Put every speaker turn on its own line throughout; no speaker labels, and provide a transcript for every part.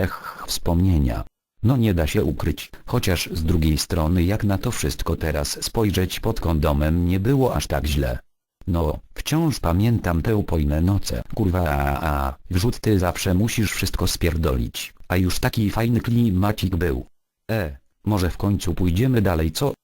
Ech, wspomnienia. No nie da się ukryć, chociaż z drugiej strony jak na to wszystko teraz spojrzeć pod kondomem nie było aż tak źle. No, wciąż pamiętam te upojne noce, kurwa a, a, wrzut ty zawsze musisz wszystko spierdolić, a już taki fajny klimacik był. E, może w końcu pójdziemy dalej co?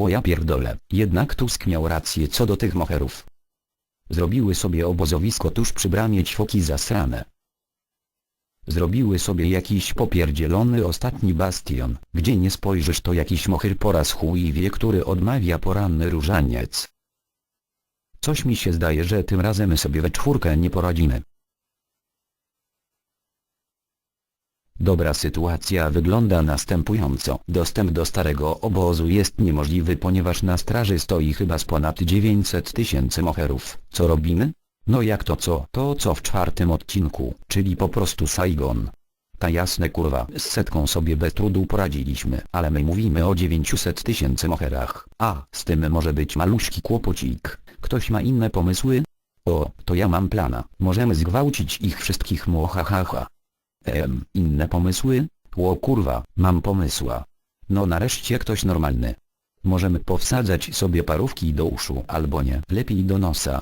O ja pierdolę, jednak Tusk miał rację co do tych moherów. Zrobiły sobie obozowisko tuż przy bramie ćwoki zasrane. Zrobiły sobie jakiś popierdzielony ostatni bastion, gdzie nie spojrzysz to jakiś mohyr po raz chuj wie który odmawia poranny różaniec. Coś mi się zdaje, że tym razem sobie we czwórkę nie poradzimy. Dobra sytuacja wygląda następująco. Dostęp do starego obozu jest niemożliwy ponieważ na straży stoi chyba z ponad 900 tysięcy moherów. Co robimy? No jak to co? To co w czwartym odcinku, czyli po prostu Saigon. Ta jasne kurwa, z setką sobie bez trudu poradziliśmy, ale my mówimy o 900 tysięcy moherach. A, z tym może być maluśki kłopocik. Ktoś ma inne pomysły? O, to ja mam plana. Możemy zgwałcić ich wszystkich muahahaha. Em, inne pomysły? Ło kurwa, mam pomysła. No nareszcie ktoś normalny. Możemy powsadzać sobie parówki do uszu albo nie, lepiej do nosa.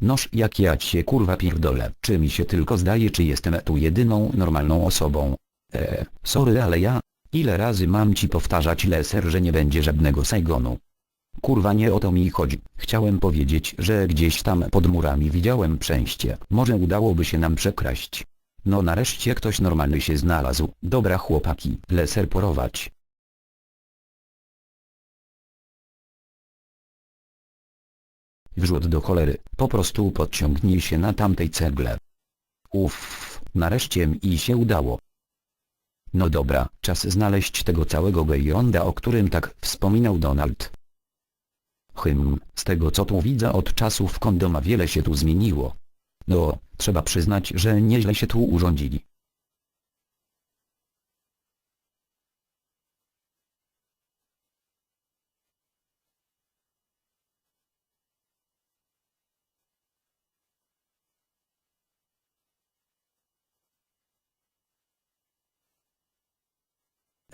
Noż jak ja cię kurwa pierdolę, czy mi się tylko zdaje czy jestem tu jedyną normalną osobą. Eee, sorry ale ja, ile razy mam ci powtarzać leser, że nie będzie żadnego Saigonu. Kurwa nie o to mi chodzi, chciałem powiedzieć, że gdzieś tam pod murami widziałem przejście, może udałoby się nam przekraść. No nareszcie ktoś normalny się znalazł. Dobra chłopaki, leser porować. Wrzut do cholery, po prostu podciągnij się na tamtej cegle. Uff, nareszcie mi się udało. No dobra, czas znaleźć tego całego gejronda o którym tak wspominał Donald. Hym, z tego co tu widzę od czasów kondoma wiele się tu zmieniło. No, trzeba przyznać, że nieźle się tu urządzili.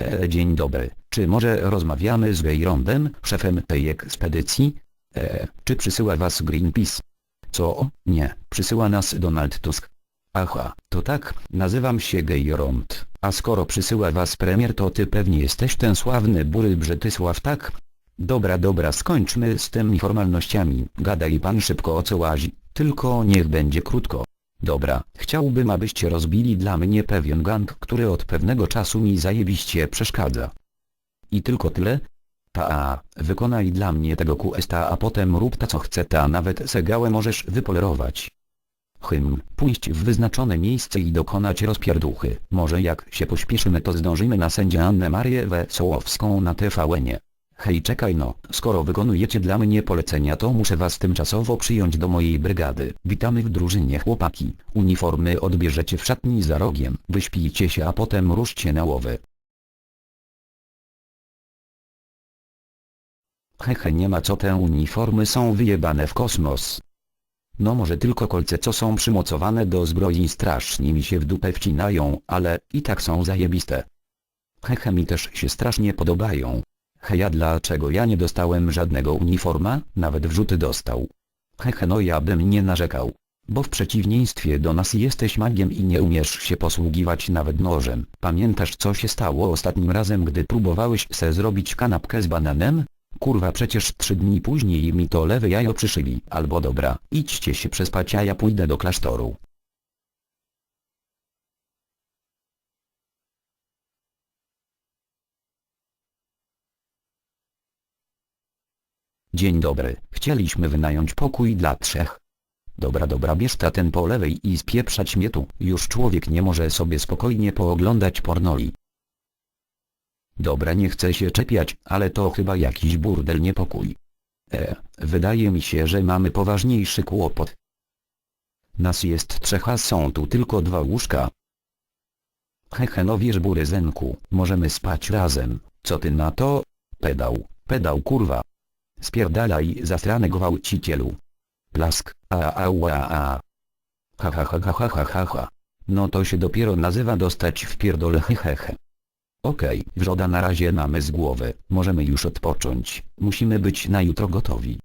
E, dzień dobry, czy może rozmawiamy z Gejrondem, szefem tej ekspedycji? E, czy przysyła was Greenpeace? Co? Nie, przysyła nas Donald Tusk. Aha, to tak, nazywam się Gejrond, a skoro przysyła was premier to ty pewnie jesteś ten sławny bury Brzetysław tak? Dobra dobra skończmy z tymi formalnościami, gadaj pan szybko o co łazi, tylko niech będzie krótko. Dobra, chciałbym abyście rozbili dla mnie pewien gang, który od pewnego czasu mi zajebiście przeszkadza. I tylko tyle? Ta, wykonaj dla mnie tego questa a potem rób ta co chce ta nawet segałę możesz wypolerować. Hym, pójść w wyznaczone miejsce i dokonać rozpierduchy. Może jak się pośpieszymy to zdążymy na sędzię Annę Marię Wesołowską na TVN-ie. Hej czekaj no, skoro wykonujecie dla mnie polecenia to muszę was tymczasowo przyjąć do mojej brygady. Witamy w drużynie chłopaki. Uniformy odbierzecie w szatni za rogiem. Wyśpijcie się a potem ruszcie na łowy. Hehe nie ma co te uniformy są wyjebane w kosmos. No może tylko kolce co są przymocowane do zbroi strasznie mi się w dupę wcinają, ale i tak są zajebiste. Hehe mi też się strasznie podobają. Heja dlaczego ja nie dostałem żadnego uniforma, nawet wrzuty dostał. Hehe no ja bym nie narzekał. Bo w przeciwieństwie do nas jesteś magiem i nie umiesz się posługiwać nawet nożem. Pamiętasz co się stało ostatnim razem gdy próbowałeś se zrobić kanapkę z bananem? Kurwa przecież trzy dni później mi to lewe jajo przyszyli. Albo dobra, idźcie się przespać a ja pójdę do klasztoru. Dzień dobry, chcieliśmy wynająć pokój dla trzech. Dobra dobra bierz ta ten po lewej i spieprzać mnie tu, już człowiek nie może sobie spokojnie pooglądać pornoli. Dobra nie chcę się czepiać, ale to chyba jakiś burdel niepokój. E, wydaje mi się, że mamy poważniejszy kłopot. Nas jest trzech a są tu tylko dwa łóżka. Hehe no wiesz buryzenku, możemy spać razem, co ty na to? Pedał, pedał kurwa. Spierdalaj zastrany gwałcicielu. Plask, a a a a. Ha ha ha ha ha ha ha ha. No to się dopiero nazywa dostać w pierdol hehehe. Okej, wrzoda na razie mamy z głowy, możemy już odpocząć, musimy być na jutro gotowi.